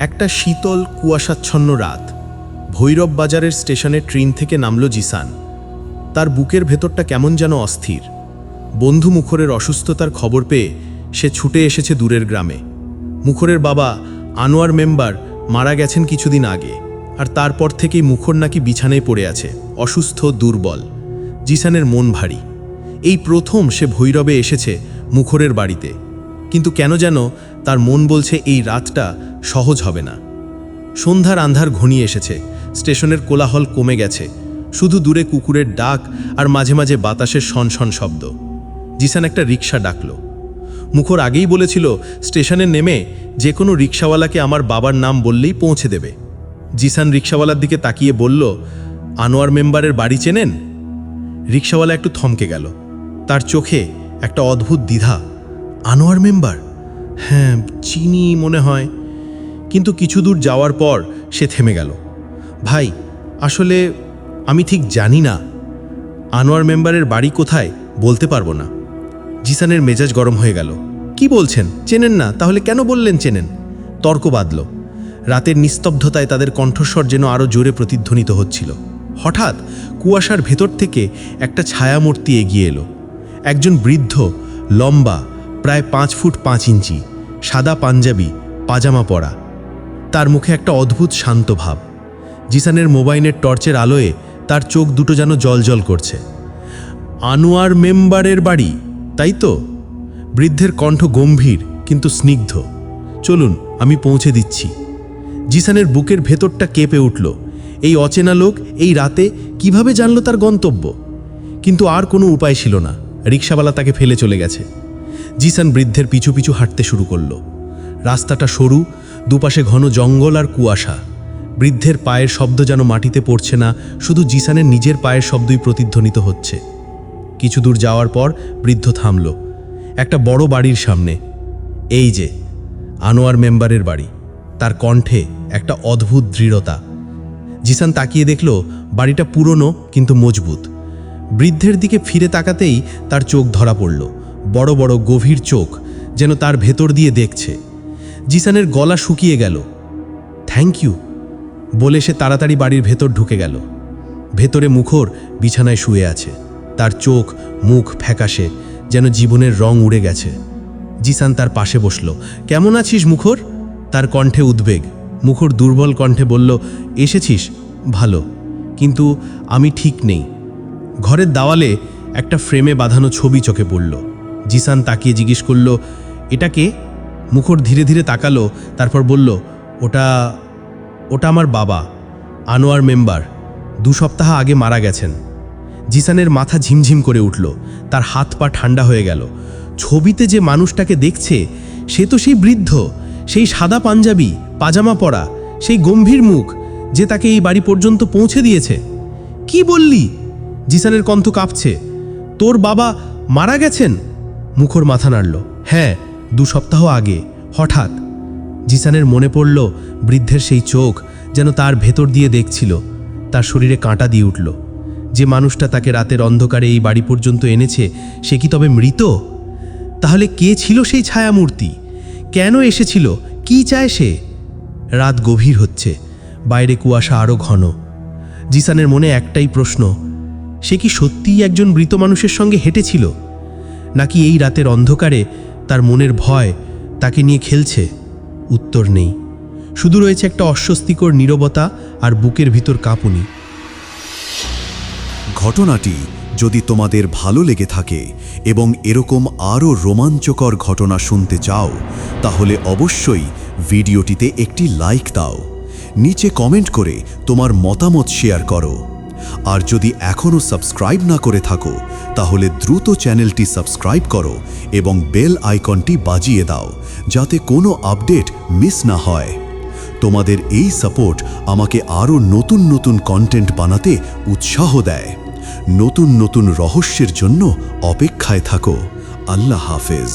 একটা শীতল, কুয়াশাচ্ছন্ন রাত। ভৈরব বাজারের স্টেশনে ট্রেন থেকে নামল জিসান। তার বুকের ভেতরটা কেমন যেন অস্থির। বন্ধু মুখরের অসুস্থতার খবর পেয়ে সে ছুটে এসেছে দূরের গ্রামে। মুখরের বাবা আনোয়ার মেম্বার মারা গেছেন কিছুদিন আগে, আর তারপর থেকেই মুখর নাকি বিছানায় পড়ে আছে, অসুস্থ, দুর্বল। জিসানের মন ভারী। এই প্রথম সে ভৈরবে এসেছে মুখরের বাড়িতে। কিন্তু কেন যেন তার মন বলছে এই রাতটা সহজ হবে না। সন্ধ্যার আন্ধার ঘনিয়ে এসেছে, স্টেশনের কোলাহল কমে গেছে, শুধু দূরে কুকুরের ডাক আর মাঝে মাঝে বাতাসের শনশন শব্দ। জিসান একটা রিক্সা ডাকল। মুখর আগেই বলেছিল, স্টেশনে নেমে যে কোনো রিক্সাওয়ালাকে আমার বাবার নাম বললেই পৌঁছে দেবে। জিসান রিক্সাওয়ালার দিকে তাকিয়ে বলল, আনোয়ার মেম্বারের বাড়ি চেনেন? রিক্সাওয়ালা একটু থমকে গেল। তার চোখে একটা অদ্ভুত দ্বিধা। আনোয়ার মেম্বার? হ্যাঁ চিনি মনে হয়। কিন্তু কিছু দূর যাওয়ার পর সে থেমে গেল। ভাই, আসলে আমি ঠিক জানি না। আনোয়ার মেম্বারের বাড়ি কোথায় বলতে পারব না। জিসানের মেজাজ গরম হয়ে গেল। কি বলছেন? চেনেন না? তাহলে কেন বললেন চেনেন? তর্ক বাঁধল। রাতের নিস্তব্ধতায় তাদের কণ্ঠস্বর যেন আরও জোরে প্রতিধ্বনিত হচ্ছিল। হঠাৎ কুয়াশার ভেতর থেকে একটা ছায়ামূর্তি এগিয়ে এলো। একজন বৃদ্ধ, লম্বা, প্রায় পাঁচ ফুট পাঁচ ইঞ্চি। সাদা পাঞ্জাবি, পাজামা পরা। তার মুখে একটা অদ্ভুত শান্ত ভাব। জিসানের মোবাইলের টর্চের আলোয় তার চোখ দুটো যেন জলজল করছে। আনোয়ার মেম্বারের বাড়ি, তাই তো? বৃদ্ধের কণ্ঠ গম্ভীর, কিন্তু স্নিগ্ধ। চলুন, আমি পৌঁছে দিচ্ছি। জিসানের বুকের ভেতরটা কেঁপে উঠল। এই অচেনা লোক এই রাতে কীভাবে জানলো তার গন্তব্য? কিন্তু আর কোনো উপায় ছিল না। রিক্সাওয়ালা তাকে ফেলে চলে গেছে। জিসান বৃদ্ধের পিছু পিছু হাঁটতে শুরু করল। রাস্তাটা সরু, দুপাশে ঘন জঙ্গল আর কুয়াশা। বৃদ্ধের পায়ের শব্দ যেন মাটিতে পড়ছে না, শুধু জিসানের নিজের পায়ের শব্দই প্রতিধ্বনিত হচ্ছে। কিছু দূর যাওয়ার পর বৃদ্ধ থামল। একটা বড় বাড়ির সামনে। এই যে, আনোয়ার মেম্বারের বাড়ি। তার কণ্ঠে একটা অদ্ভুত দৃঢ়তা। জিসান তাকিয়ে দেখল, বাড়িটা পুরনো কিন্তু মজবুত। বৃদ্ধের দিকে ফিরে তাকাতেই তার চোখ ধরা পড়ল। বড় বড় গভীর চোখ যেন তার ভেতর দিয়ে দেখছে। জিসানের গলা শুকিয়ে গেল। থ্যাংক ইউ বলে সে তাড়াতাড়ি বাড়ির ভেতর ঢুকে গেল। ভেতরে মুখর বিছানায় শুয়ে আছে। তার চোখ, মুখ ফ্যাকাশে যেন জীবনের রং উড়ে গেছে। জিসান তার পাশে বসল। কেমন আছিস মুখর? তার কণ্ঠে উদ্বেগ। মুখর দুর্বল কণ্ঠে বলল, এসেছিস? ভালো। কিন্তু আমি ঠিক নেই। ঘরের দাওয়ালে একটা ফ্রেমে বাঁধানো ছবি চোখে পড়ল। জিসান তাকিয়ে জিজ্ঞেস করল, এটা কে? মুখর ধীরে ধীরে তাকালো, তারপর বলল, ওটা ওটা আমার বাবা, আনোয়ার মেম্বার। দু সপ্তাহ আগে মারা গেছেন। জিসানের মাথা ঝিমঝিম করে উঠল, তার হাত পা ঠান্ডা হয়ে গেল। ছবিতে যে মানুষটাকে দেখছে, সে তো সেই বৃদ্ধ, সেই সাদা পাঞ্জাবি, পাজামা পরা, সেই গম্ভীর মুখ, যে তাকে এই বাড়ি পর্যন্ত পৌঁছে দিয়েছে। কি বললি? জিসানের কণ্ঠ কাঁপছে। তোর বাবা মারা গেছেন? মুখর মাথা নাড়ল। হ্যাঁ দু সপ্তাহ আগে, হঠাৎ। জিসানের মনে পড়ল বৃদ্ধের সেই চোখ যেন তার ভেতর দিয়ে দেখছিল, তার শরীরে কাঁটা দিয়ে উঠল। যে মানুষটা তাকে রাতের অন্ধকারে এই বাড়ি পর্যন্ত এনেছে, সে কি তবে মৃত? তাহলে কে ছিল সেই ছায়ামূর্তি? কেন এসেছিল? কি চায় সে? রাত গভীর হচ্ছে, বাইরে কুয়াশা আরও ঘন। জিসানের মনে একটাই প্রশ্ন, সে কি সত্যিই একজন মৃত মানুষের সঙ্গে হেঁটেছিল? নাকি এই রাতের অন্ধকারে তার মনের ভয় তাকে নিয়ে খেলছে? উত্তর নেই। শুধু রয়েছে একটা অস্বস্তিকর নীরবতা আর বুকের ভিতর কাঁপুনি। ঘটনাটি যদি তোমাদের ভালো লেগে থাকে এবং এরকম আরও রোমাঞ্চকর ঘটনা শুনতে চাও, তাহলে অবশ্যই ভিডিওটিতে একটি লাইক দাও। নিচে কমেন্ট করে তোমার মতামত শেয়ার করো। আর যদি এখনও সাবস্ক্রাইব না করে থাকো তাহলে দ্রুত চ্যানেলটি সাবস্ক্রাইব করো এবং বেল আইকনটি বাজিয়ে দাও, যাতে কোনো আপডেট মিস না হয়। তোমাদের এই সাপোর্ট আমাকে আরও নতুন নতুন কন্টেন্ট বানাতে উৎসাহ দেয়। নতুন নতুন রহস্যের জন্য অপেক্ষায় থাকো। আল্লাহ হাফেজ।